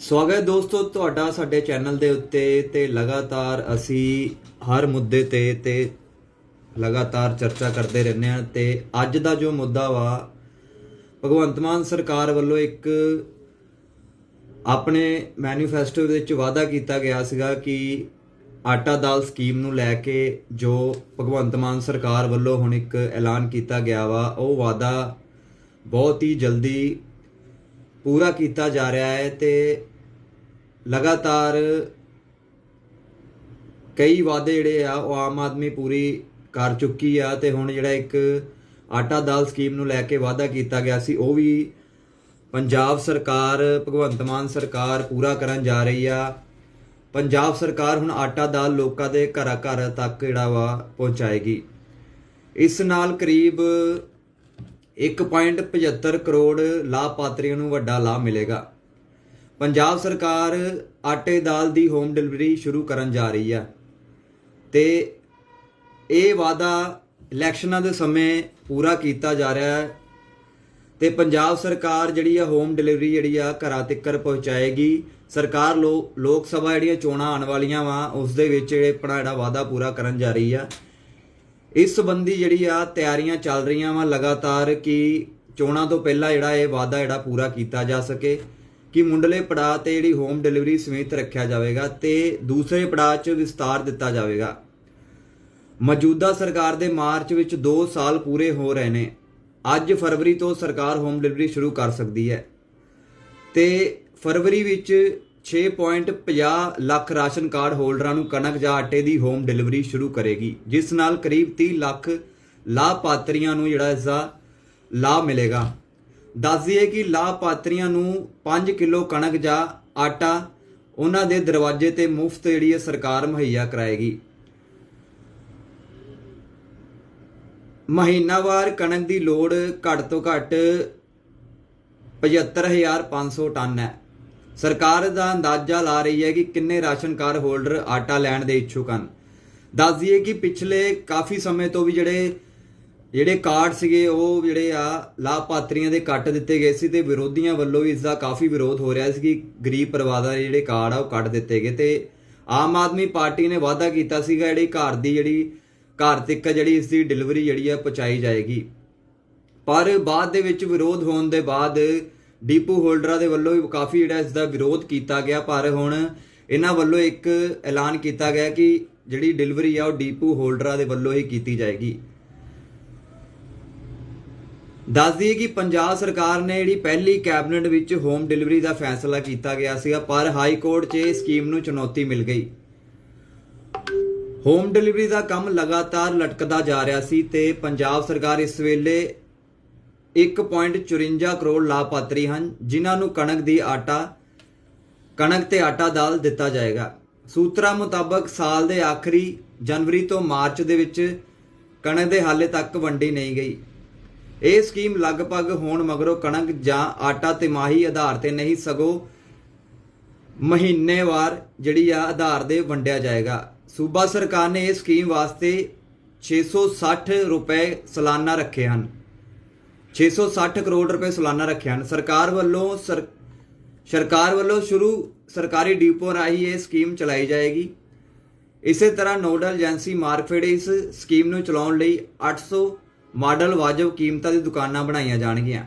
ਸਵਾਗਤ ਦੋਸਤੋ ਤੁਹਾਡਾ ਸਾਡੇ ਚੈਨਲ ਦੇ ਉੱਤੇ ਤੇ ਲਗਾਤਾਰ ਅਸੀਂ ਹਰ ਮੁੱਦੇ ਤੇ ਤੇ ਲਗਾਤਾਰ ਚਰਚਾ ਕਰਦੇ ਰਹਿੰਦੇ ਹਾਂ ਤੇ ਅੱਜ ਦਾ ਜੋ ਮੁੱਦਾ ਵਾ, ਭਗਵੰਤ ਮਾਨ ਸਰਕਾਰ ਵੱਲੋਂ ਇੱਕ ਆਪਣੇ ਮੈਨੀਫੈਸਟੋ ਵਿੱਚ ਵਾਅਦਾ ਕੀਤਾ ਗਿਆ ਸੀਗਾ ਕਿ ਆਟਾ ਦਾਲ ਸਕੀਮ ਨੂੰ ਲੈ ਕੇ ਜੋ ਭਗਵੰਤ ਮਾਨ ਸਰਕਾਰ ਵੱਲੋਂ ਹੁਣ ਇੱਕ ਐਲਾਨ ਕੀਤਾ ਗਿਆ ਵਾ, ਉਹ ਵਾਅਦਾ ਬਹੁਤ ਹੀ ਜਲਦੀ ਪੂਰਾ ਕੀਤਾ ਜਾ ਰਿਹਾ ਹੈ ਤੇ ਲਗਾਤਾਰ ਕਈ ਵਾਅਦੇ ਜਿਹੜੇ ਆ, ਉਹ ਆਮ ਆਦਮੀ ਪੂਰੀ ਕਰ ਚੁੱਕੀ ਆ ਤੇ ਹੁਣ ਜਿਹੜਾ ਇੱਕ ਆਟਾ ਦਾਲ ਸਕੀਮ ਨੂੰ ਲੈ ਕੇ ਵਾਅਦਾ ਕੀਤਾ ਗਿਆ ਸੀ, ਉਹ ਵੀ ਪੰਜਾਬ ਸਰਕਾਰ, ਭਗਵੰਤ ਮਾਨ ਸਰਕਾਰ ਪੂਰਾ ਕਰਨ ਜਾ ਰਹੀ ਆ। ਪੰਜਾਬ ਸਰਕਾਰ ਹੁਣ ਆਟਾ ਦਾਲ ਲੋਕਾਂ ਦੇ ਘਰਾਂ ਘਰ ਤੱਕ ਜਿਹੜਾ ਵਾ ਪਹੁੰਚਾਏਗੀ। ਇਸ ਨਾਲ ਕਰੀਬ 1.75 ਕਰੋੜ ਲਾਭਪਾਤਰੀਆਂ ਨੂੰ ਵੱਡਾ ਲਾਭ ਮਿਲੇਗਾ। ਪੰਜਾਬ ਸਰਕਾਰ ਆਟੇ ਦਾਲ ਦੀ ਹੋਮ ਡਿਲੀਵਰੀ ਸ਼ੁਰੂ ਕਰਨ ਜਾ ਰਹੀ ਹੈ ਤੇ ਇਹ ਵਾਅਦਾ ਇਲੈਕਸ਼ਨਾਂ ਦੇ ਸਮੇਂ ਪੂਰਾ ਕੀਤਾ ਜਾ ਰਿਹਾ ਹੈ ਤੇ ਪੰਜਾਬ ਸਰਕਾਰ ਜਿਹੜੀ ਆ ਹੋਮ ਡਿਲੀਵਰੀ ਜਿਹੜੀ ਆ ਘਰਾਂ ਤੱਕ ਪਹੁੰਚਾਏਗੀ। ਸਰਕਾਰ ਲੋ- ਲੋਕ ਸਭਾ ਜਿਹੜੀਆਂ ਚੋਣਾਂ ਆਉਣ ਵਾਲੀਆਂ ਵਾ, ਉਸ ਦੇ ਵਿੱਚ ਜਿਹੜੇ ਆਪਣਾ ਜਿਹੜਾ ਵਾਅਦਾ ਪੂਰਾ ਕਰਨ ਜਾ ਰਹੀ ਆ। ਇਸ ਸੰਬੰਧੀ ਜਿਹੜੀ ਆ ਤਿਆਰੀਆਂ ਚੱਲ ਰਹੀਆਂ ਵਾ ਲਗਾਤਾਰ ਕਿ ਚੋਣਾਂ ਤੋਂ ਪਹਿਲਾਂ ਜਿਹੜਾ ਇਹ ਵਾਅਦਾ ਜਿਹੜਾ ਪੂਰਾ ਕੀਤਾ ਜਾ ਸਕੇ ਕਿ ਮੁੰਡਲੇ ਪੜਾਅ ਤੇ ਜਿਹੜੀ ਹੋਮ ਡਿਲੀਵਰੀ ਸਮੇਤ ਰੱਖਿਆ ਜਾਵੇਗਾ ਤੇ ਦੂਸਰੇ ਪੜਾਅ 'ਚ ਵਿਸਤਾਰ ਦਿੱਤਾ ਜਾਵੇਗਾ। ਮੌਜੂਦਾ ਸਰਕਾਰ ਦੇ ਮਾਰਚ ਵਿੱਚ 2 ਸਾਲ ਪੂਰੇ ਹੋ ਰਹੇ ਨੇ। ਅੱਜ ਫਰਵਰੀ ਤੋਂ ਸਰਕਾਰ ਹੋਮ ਡਿਲੀਵਰੀ ਸ਼ੁਰੂ ਕਰ ਸਕਦੀ ਹੈ। ਤੇ ਫਰਵਰੀ ਵਿੱਚ 6.50 ਲੱਖ ਰਾਸ਼ਨ ਕਾਰਡ ਹੋਲਡਰਾਂ ਨੂੰ ਕਣਕ ਜਾਂ ਆਟੇ ਦੀ ਹੋਮ ਡਿਲੀਵਰੀ ਸ਼ੁਰੂ ਕਰੇਗੀ, ਜਿਸ ਨਾਲ ਕਰੀਬ 30 ਲੱਖ ਲਾਭਪਾਤਰੀਆਂ ਨੂੰ ਜਿਹੜਾ ਇਸ ਦਾ ਲਾਭ ਮਿਲੇਗਾ। ਦੱਸ ਦਈਏ ਕਿ ਲਾਭਪਾਤਰੀਆਂ ਨੂੰ 5 ਕਿਲੋ ਕਣਕ ਜਾਂ ਆਟਾ ਉਹਨਾਂ ਦੇ ਦਰਵਾਜ਼ੇ ਤੇ ਮੁਫਤ ਜਿਹੜੀ ਹੈ ਸਰਕਾਰ ਮੁਹੱਈਆ ਕਰਾਏਗੀ। ਮਹੀਨਾਵਾਰ ਕਣਕ ਦੀ ਲੋੜ ਘੱਟ ਤੋਂ ਘੱਟ 75500 ਟਨ ਹੈ। ਸਰਕਾਰ ਦਾ ਅੰਦਾਜ਼ਾ ਲਾ ਰਹੀ ਹੈ ਕਿ ਕਿੰਨੇ ਰਾਸ਼ਨ ਕਾਰਡ ਹੋਲਡਰ ਆਟਾ ਲੈਣ ਦੇ ਇੱਛੁਕ ਹਨ। ਦੱਸ ਦਈਏ ਕਿ ਪਿਛਲੇ ਕਾਫੀ ਸਮੇਂ ਤੋਂ ਵੀ ਜਿਹੜੇ ਜਿਹੜੇ ਕਾਰਡ ਸੀਗੇ, ਉਹ ਜਿਹੜੇ ਆ ਲਾਭਪਾਤਰੀਆਂ ਦੇ ਕੱਟ ਦਿੱਤੇ ਗਏ ਸੀ ਤੇ ਵਿਰੋਧੀਆਂ ਵੱਲੋਂ ਵੀ ਇਸ ਦਾ ਕਾਫੀ ਵਿਰੋਧ ਹੋ ਰਿਹਾ ਸੀ ਕਿ ਗਰੀਬ ਪਰਿਵਾਰਾਂ ਦੇ ਜਿਹੜੇ ਕਾਰਡ ਆ ਉਹ ਕੱਟ ਦਿੱਤੇ ਗਏ ਤੇ ਆਮ ਆਦਮੀ ਪਾਰਟੀ ਨੇ ਵਾਅਦਾ ਕੀਤਾ ਸੀਗਾ ਜਿਹੜੀ ਘਰ ਦੀ ਜਿਹੜੀ, ਘਰ ਤੱਕ ਜਿਹੜੀ ਇਸ ਦੀ ਡਿਲੀਵਰੀ ਜਿਹੜੀ ਆ ਪਹੁੰਚਾਈ ਜਾਏਗੀ। ਪਰ ਬਾਅਦ ਦੇ ਵਿੱਚ ਵਿਰੋਧ ਹੋਣ ਦੇ ਬਾਅਦ ਡੀਪੂ ਹੋਲਡਰਾਂ ਦੇ ਵੱਲੋਂ ਵੀ ਕਾਫੀ ਜਿਹੜਾ ਇਸ ਦਾ ਵਿਰੋਧ ਕੀਤਾ ਗਿਆ, ਪਰ ਹੁਣ ਇਹਨਾਂ ਵੱਲੋਂ ਇੱਕ ਐਲਾਨ ਕੀਤਾ ਗਿਆ ਕਿ ਜਿਹੜੀ ਡਿਲੀਵਰੀ ਆ ਉਹ ਡੀਪੂ ਹੋਲਡਰਾਂ ਦੇ ਵੱਲੋਂ ਹੀ ਕੀਤੀ ਜਾਏਗੀ। ਦੱਸ ਦਈਏ ਕਿ ਪੰਜਾਬ ਸਰਕਾਰ ਨੇ ਜਿਹੜੀ ਪਹਿਲੀ ਕੈਬਨਿਟ ਵਿੱਚ ਹੋਮ ਡਿਲੀਵਰੀ ਦਾ ਫੈਸਲਾ ਕੀਤਾ ਗਿਆ ਸੀਗਾ, ਪਰ ਹਾਈ ਕੋਰਟ 'ਚ ਇਹ ਸਕੀਮ ਨੂੰ ਚੁਣੌਤੀ ਮਿਲ ਗਈ। ਹੋਮ ਡਿਲੀਵਰੀ ਦਾ ਕੰਮ ਲਗਾਤਾਰ ਲਟਕਦਾ ਜਾ ਰਿਹਾ ਸੀ ਤੇ ਪੰਜਾਬ ਸਰਕਾਰ ਇਸ ਵੇਲੇ 1.54 ਕਰੋੜ ਲਾਭਪਾਤਰੀ ਹਨ, ਜਿਨ੍ਹਾਂ ਨੂੰ ਕਣਕ ਦੀ ਆਟਾ, ਕਣਕ ਤੇ ਆਟਾ ਦਾਲ ਦਿੱਤਾ ਜਾਏਗਾ। ਸੂਤਰਾਂ ਮੁਤਾਬਕ ਸਾਲ ਦੇ ਆਖਰੀ ਜਨਵਰੀ ਤੋਂ ਮਾਰਚ ਦੇ ਵਿੱਚ ਕਣਕ ਦੇ ਹਾਲੇ ਤੱਕ ਵੰਡੀ ਨਹੀਂ ਗਈ। ਇਹ ਸਕੀਮ ਲਗਭਗ ਹੋਣ ਮਗਰੋਂ ਕਣਕ ਜਾਂ ਆਟਾ ਤਿਮਾਹੀ ਆਧਾਰ ਤੇ ਨਹੀਂ, ਸਗੋਂ ਮਹੀਨੇਵਾਰ ਜਿਹੜੀ ਆ ਆਧਾਰ ਦੇ ਵੰਡਿਆ ਜਾਏਗਾ। ਸੂਬਾ ਸਰਕਾਰ ਨੇ ਇਹ ਸਕੀਮ ਵਾਸਤੇ 660 ਰੁਪਏ ਸਾਲਾਨਾ ਰੱਖੇ ਹਨ। 660 ਕਰੋੜ ਰੁਪਏ ਸਾਲਾਨਾ ਰੱਖੇ ਹਨ। ਸਰਕਾਰ ਵੱਲੋਂ ਸਰ- ਸਰਕਾਰ ਵੱਲੋਂ ਸ਼ੁਰੂ ਸਰਕਾਰੀ ਡਿਪੋ ਰਾਹੀਂ ਇਹ ਸਕੀਮ ਚਲਾਈ ਜਾਏਗੀ। ਇਸੇ ਤਰ੍ਹਾਂ ਨੋਡਲ ਏਜੰਸੀ ਮਾਰਕਫੈਡ ਇਸ ਸਕੀਮ ਨੂੰ ਚਲਾਉਣ ਲਈ 800 ਮਾਡਲ ਵਾਜਬ ਕੀਮਤਾਂ ਦੀ ਦੁਕਾਨਾਂ ਬਣਾਈਆਂ ਜਾਣਗੀਆਂ।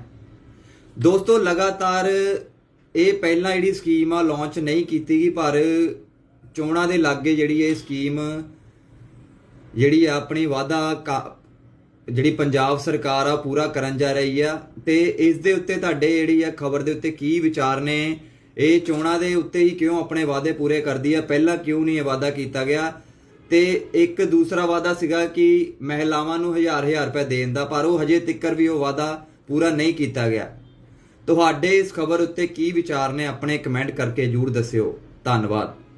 ਦੋਸਤੋ, ਲਗਾਤਾਰ ਇਹ ਪਹਿਲਾਂ ਜਿਹੜੀ ਸਕੀਮ ਆ, ਲਾਂਚ ਨਹੀਂ ਕੀਤੀ ਗਈ, ਪਰ ਚੋਣਾਂ ਦੇ ਲਾਗੇ ਜਿਹੜੀ ਇਹ ਸਕੀਮ ਜਿਹੜੀ ਆ, ਆਪਣੀ ਵਾਅਦਾ ਕਾ- ਜਿਹੜੀ ਪੰਜਾਬ ਸਰਕਾਰ ਆ ਪੂਰਾ ਕਰਨ ਜਾ ਰਹੀ ਆ। ਤੇ ਇਸ ਦੇ ਉੱਤੇ ਤੁਹਾਡੇ ਜਿਹੜੀ ਆ ਖਬਰ ਦੇ ਉੱਤੇ ਕੀ ਵਿਚਾਰ ਨੇ? ਇਹ ਚੋਣਾਂ ਦੇ ਉੱਤੇ ਹੀ ਕਿਉਂ ਆਪਣੇ ਵਾਅਦੇ ਪੂਰੇ ਕਰਦੀ ਆ? ਪਹਿਲਾਂ ਕਿਉਂ ਨਹੀਂ ਇਹ ਵਾਅਦਾ ਕੀਤਾ ਗਿਆ? ਤੇ ਇੱਕ ਦੂਸਰਾ ਵਾਅਦਾ ਸੀਗਾ ਕਿ ਮਹਿਲਾਵਾਂ ਨੂੰ ਹਜ਼ਾਰ ਹਜ਼ਾਰ ਰੁਪਏ ਦੇਣ ਦਾ, ਪਰ ਉਹ ਹਜੇ ਤੱਕਰ ਵੀ ਉਹ ਵਾਅਦਾ ਪੂਰਾ ਨਹੀਂ ਕੀਤਾ ਗਿਆ। ਤੁਹਾਡੇ ਇਸ ਖਬਰ ਉੱਤੇ ਕੀ ਵਿਚਾਰ ਨੇ? ਆਪਣੇ ਕਮੈਂਟ ਕਰਕੇ ਜਰੂਰ ਦੱਸਿਓ। ਧੰਨਵਾਦ।